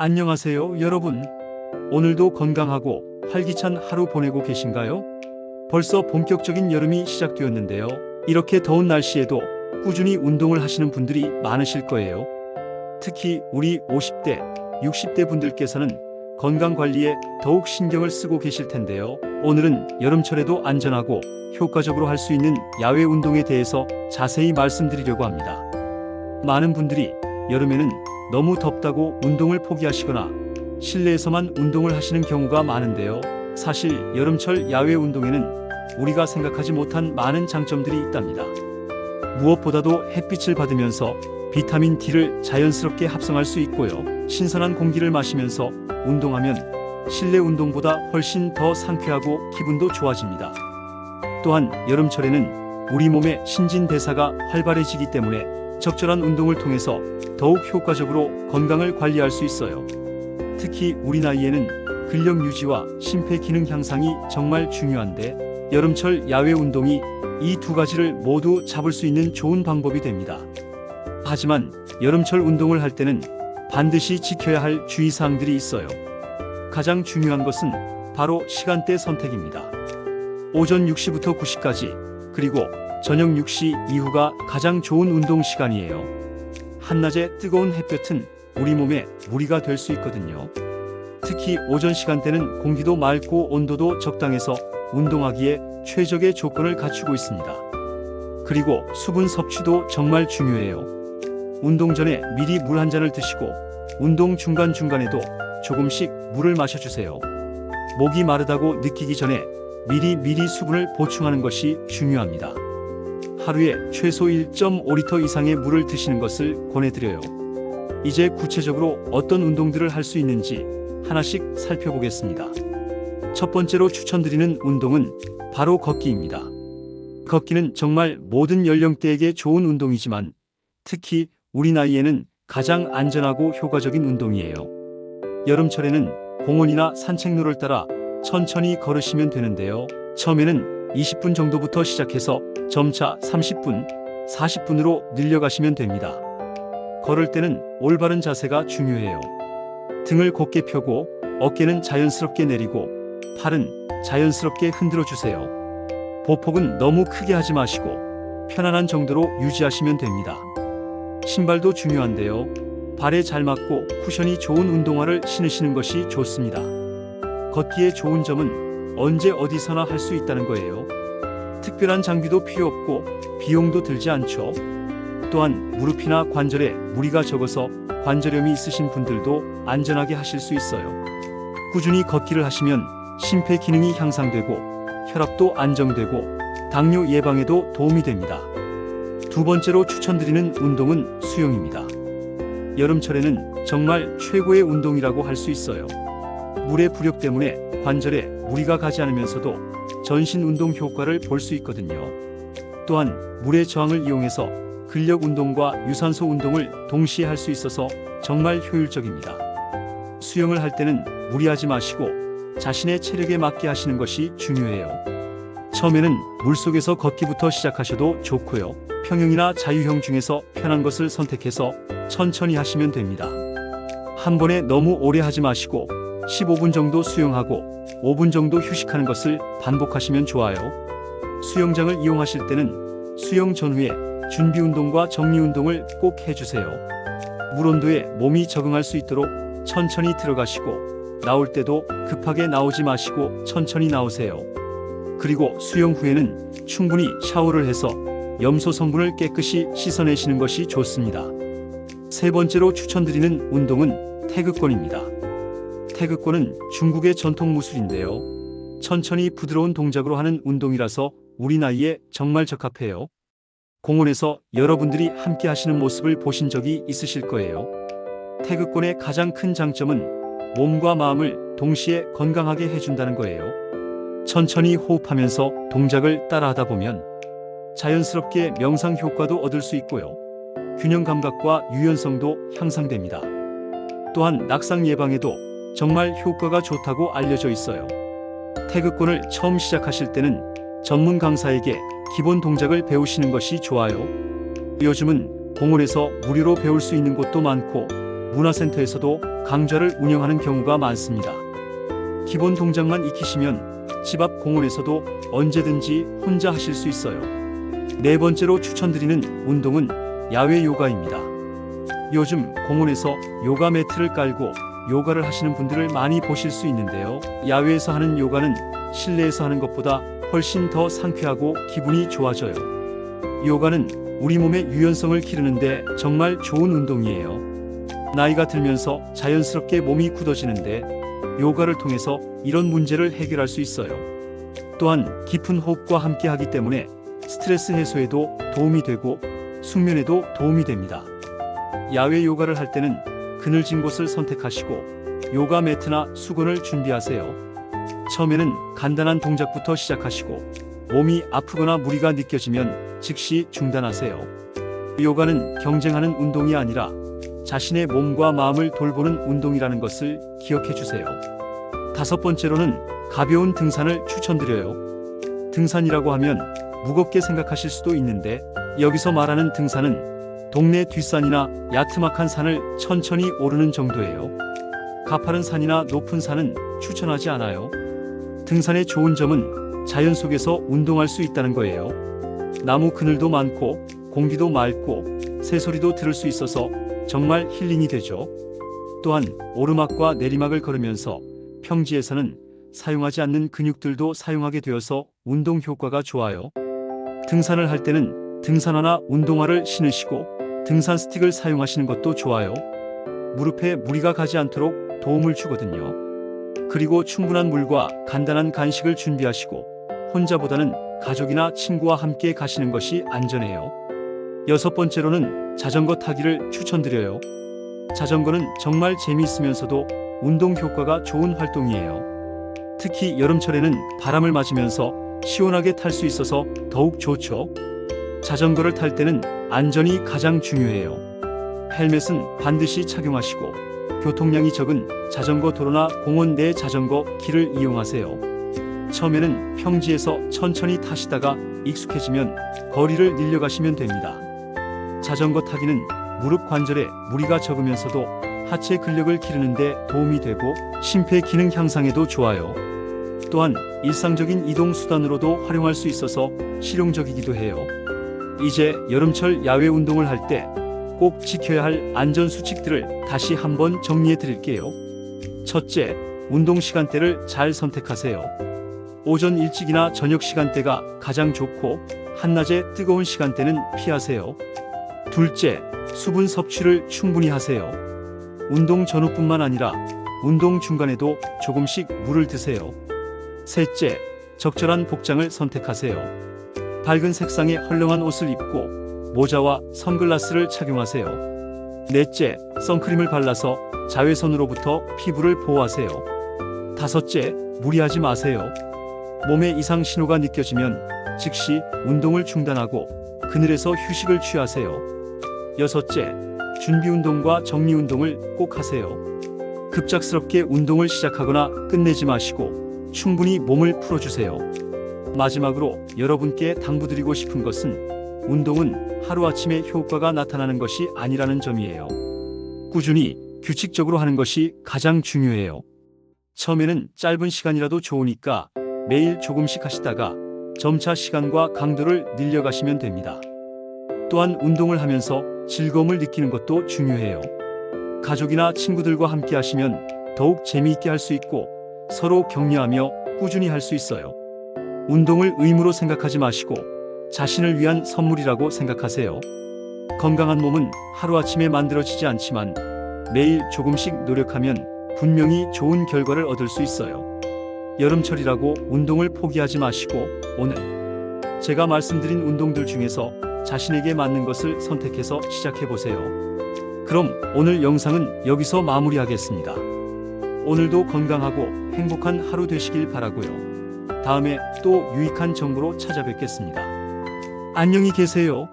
안녕하세요, 여러분. 오늘도 건강하고 활기찬 하루 보내고 계신가요? 벌써 본격적인 여름이 시작되었는데요. 이렇게 더운 날씨에도 꾸준히 운동을 하시는 분들이 많으실 거예요. 특히 우리 50대, 60대 분들께서는 건강 관리에 더욱 신경을 쓰고 계실 텐데요. 오늘은 여름철에도 안전하고 효과적으로 할 수 있는 야외 운동에 대해서 자세히 말씀드리려고 합니다. 많은 분들이 여름에는 너무 덥다고 운동을 포기하시거나 실내에서만 운동을 하시는 경우가 많은데요. 사실 여름철 야외 운동에는 우리가 생각하지 못한 많은 장점들이 있답니다. 무엇보다도 햇빛을 받으면서 비타민 D를 자연스럽게 합성할 수 있고요. 신선한 공기를 마시면서 운동하면 실내 운동보다 훨씬 더 상쾌하고 기분도 좋아집니다. 또한 여름철에는 우리 몸의 신진대사가 활발해지기 때문에 적절한 운동을 통해서 더욱 효과적으로 건강을 관리할 수 있어요. 특히 우리 나이에는 근력 유지와 심폐 기능 향상이 정말 중요한데 여름철 야외 운동이 이 두 가지를 모두 잡을 수 있는 좋은 방법이 됩니다. 하지만 여름철 운동을 할 때는 반드시 지켜야 할 주의사항들이 있어요. 가장 중요한 것은 바로 시간대 선택입니다. 오전 6시부터 9시까지 그리고 저녁 6시 이후가 가장 좋은 운동 시간이에요. 한낮의 뜨거운 햇볕은 우리 몸에 무리가 될 수 있거든요. 특히 오전 시간대는 공기도 맑고 온도도 적당해서 운동하기에 최적의 조건을 갖추고 있습니다. 그리고 수분 섭취도 정말 중요해요. 운동 전에 미리 물 한 잔을 드시고 운동 중간중간에도 조금씩 물을 마셔주세요. 목이 마르다고 느끼기 전에 미리 미리 수분을 보충하는 것이 중요합니다. 하루에 최소 1.5리터 이상의 물을 드시는 것을 권해드려요. 이제 구체적으로 어떤 운동들을 할 수 있는지 하나씩 살펴보겠습니다. 첫 번째로 추천드리는 운동은 바로 걷기입니다. 걷기는 정말 모든 연령대에게 좋은 운동이지만 특히 우리 나이에는 가장 안전하고 효과적인 운동이에요. 여름철에는 공원이나 산책로를 따라 천천히 걸으시면 되는데요. 처음에는 20분 정도부터 시작해서 점차 30분, 40분으로 늘려가시면 됩니다. 걸을 때는 올바른 자세가 중요해요. 등을 곧게 펴고 어깨는 자연스럽게 내리고 팔은 자연스럽게 흔들어 주세요. 보폭은 너무 크게 하지 마시고 편안한 정도로 유지하시면 됩니다. 신발도 중요한데요. 발에 잘 맞고 쿠션이 좋은 운동화를 신으시는 것이 좋습니다. 걷기의 좋은 점은 언제 어디서나 할 수 있다는 거예요. 특별한 장비도 필요 없고 비용도 들지 않죠. 또한 무릎이나 관절에 무리가 적어서 관절염이 있으신 분들도 안전하게 하실 수 있어요. 꾸준히 걷기를 하시면 심폐 기능이 향상되고 혈압도 안정되고 당뇨 예방에도 도움이 됩니다. 두 번째로 추천드리는 운동은 수영입니다. 여름철에는 정말 최고의 운동이라고 할 수 있어요. 물의 부력 때문에 관절에 무리가 가지 않으면서도 전신 운동 효과를 볼 수 있거든요. 또한 물의 저항을 이용해서 근력 운동과 유산소 운동을 동시에 할 수 있어서 정말 효율적입니다. 수영을 할 때는 무리하지 마시고 자신의 체력에 맞게 하시는 것이 중요해요. 처음에는 물속에서 걷기부터 시작하셔도 좋고요. 평형이나 자유형 중에서 편한 것을 선택해서 천천히 하시면 됩니다. 한 번에 너무 오래 하지 마시고 15분 정도 수영하고 5분 정도 휴식하는 것을 반복하시면 좋아요. 수영장을 이용하실 때는 수영 전후에 준비 운동과 정리 운동을 꼭 해주세요. 물 온도에 몸이 적응할 수 있도록 천천히 들어가시고 나올 때도 급하게 나오지 마시고 천천히 나오세요. 그리고 수영 후에는 충분히 샤워를 해서 염소 성분을 깨끗이 씻어내시는 것이 좋습니다. 세 번째로 추천드리는 운동은 태극권입니다. 태극권은 중국의 전통 무술인데요. 천천히 부드러운 동작으로 하는 운동이라서 우리 나이에 정말 적합해요. 공원에서 여러분들이 함께 하시는 모습을 보신 적이 있으실 거예요. 태극권의 가장 큰 장점은 몸과 마음을 동시에 건강하게 해준다는 거예요. 천천히 호흡하면서 동작을 따라하다 보면 자연스럽게 명상 효과도 얻을 수 있고요. 균형 감각과 유연성도 향상됩니다. 또한 낙상 예방에도 정말 효과가 좋다고 알려져 있어요. 태극권을 처음 시작하실 때는 전문 강사에게 기본 동작을 배우시는 것이 좋아요. 요즘은 공원에서 무료로 배울 수 있는 곳도 많고 문화센터에서도 강좌를 운영하는 경우가 많습니다. 기본 동작만 익히시면 집 앞 공원에서도 언제든지 혼자 하실 수 있어요. 네 번째로 추천드리는 운동은 야외 요가입니다. 요즘 공원에서 요가 매트를 깔고 요가를 하시는 분들을 많이 보실 수 있는데요. 야외에서 하는 요가는 실내에서 하는 것보다 훨씬 더 상쾌하고 기분이 좋아져요. 요가는 우리 몸의 유연성을 기르는데 정말 좋은 운동이에요. 나이가 들면서 자연스럽게 몸이 굳어지는데 요가를 통해서 이런 문제를 해결할 수 있어요. 또한 깊은 호흡과 함께 하기 때문에 스트레스 해소에도 도움이 되고 숙면에도 도움이 됩니다. 야외 요가를 할 때는 그늘진 곳을 선택하시고 요가 매트나 수건을 준비하세요. 처음에는 간단한 동작부터 시작하시고 몸이 아프거나 무리가 느껴지면 즉시 중단하세요. 요가는 경쟁하는 운동이 아니라 자신의 몸과 마음을 돌보는 운동이라는 것을 기억해 주세요. 다섯 번째로는 가벼운 등산을 추천드려요. 등산이라고 하면 무겁게 생각하실 수도 있는데 여기서 말하는 등산은 동네 뒷산이나 야트막한 산을 천천히 오르는 정도예요. 가파른 산이나 높은 산은 추천하지 않아요. 등산의 좋은 점은 자연 속에서 운동할 수 있다는 거예요. 나무 그늘도 많고 공기도 맑고 새소리도 들을 수 있어서 정말 힐링이 되죠. 또한 오르막과 내리막을 걸으면서 평지에서는 사용하지 않는 근육들도 사용하게 되어서 운동 효과가 좋아요. 등산을 할 때는 등산화나 운동화를 신으시고 등산 스틱을 사용하시는 것도 좋아요. 무릎에 무리가 가지 않도록 도움을 주거든요. 그리고 충분한 물과 간단한 간식을 준비하시고 혼자보다는 가족이나 친구와 함께 가시는 것이 안전해요. 여섯 번째로는 자전거 타기를 추천드려요. 자전거는 정말 재미있으면서도 운동 효과가 좋은 활동이에요. 특히 여름철에는 바람을 맞으면서 시원하게 탈 수 있어서 더욱 좋죠. 자전거를 탈 때는 안전이 가장 중요해요. 헬멧은 반드시 착용하시고 교통량이 적은 자전거 도로나 공원 내 자전거 길을 이용하세요. 처음에는 평지에서 천천히 타시다가 익숙해지면 거리를 늘려가시면 됩니다. 자전거 타기는 무릎 관절에 무리가 적으면서도 하체 근력을 기르는데 도움이 되고 심폐 기능 향상에도 좋아요. 또한 일상적인 이동 수단으로도 활용할 수 있어서 실용적이기도 해요. 이제 여름철 야외 운동을 할 때 꼭 지켜야 할 안전 수칙들을 다시 한번 정리해 드릴게요. 첫째, 운동 시간대를 잘 선택하세요. 오전 일찍이나 저녁 시간대가 가장 좋고 한낮에 뜨거운 시간대는 피하세요. 둘째, 수분 섭취를 충분히 하세요. 운동 전후뿐만 아니라 운동 중간에도 조금씩 물을 드세요. 셋째, 적절한 복장을 선택하세요. 밝은 색상의 헐렁한 옷을 입고 모자와 선글라스를 착용하세요. 넷째, 선크림을 발라서 자외선으로부터 피부를 보호하세요. 다섯째, 무리하지 마세요. 몸에 이상 신호가 느껴지면 즉시 운동을 중단하고 그늘에서 휴식을 취하세요. 여섯째, 준비 운동과 정리 운동을 꼭 하세요. 급작스럽게 운동을 시작하거나 끝내지 마시고 충분히 몸을 풀어주세요. 마지막으로 여러분께 당부드리고 싶은 것은 운동은 하루아침에 효과가 나타나는 것이 아니라는 점이에요. 꾸준히 규칙적으로 하는 것이 가장 중요해요. 처음에는 짧은 시간이라도 좋으니까 매일 조금씩 하시다가 점차 시간과 강도를 늘려가시면 됩니다. 또한 운동을 하면서 즐거움을 느끼는 것도 중요해요. 가족이나 친구들과 함께 하시면 더욱 재미있게 할 수 있고 서로 격려하며 꾸준히 할 수 있어요. 운동을 의무로 생각하지 마시고 자신을 위한 선물이라고 생각하세요. 건강한 몸은 하루아침에 만들어지지 않지만 매일 조금씩 노력하면 분명히 좋은 결과를 얻을 수 있어요. 여름철이라고 운동을 포기하지 마시고 오늘 제가 말씀드린 운동들 중에서 자신에게 맞는 것을 선택해서 시작해 보세요. 그럼 오늘 영상은 여기서 마무리하겠습니다. 오늘도 건강하고 행복한 하루 되시길 바라고요. 다음에 또 유익한 정보로 찾아뵙겠습니다. 안녕히 계세요.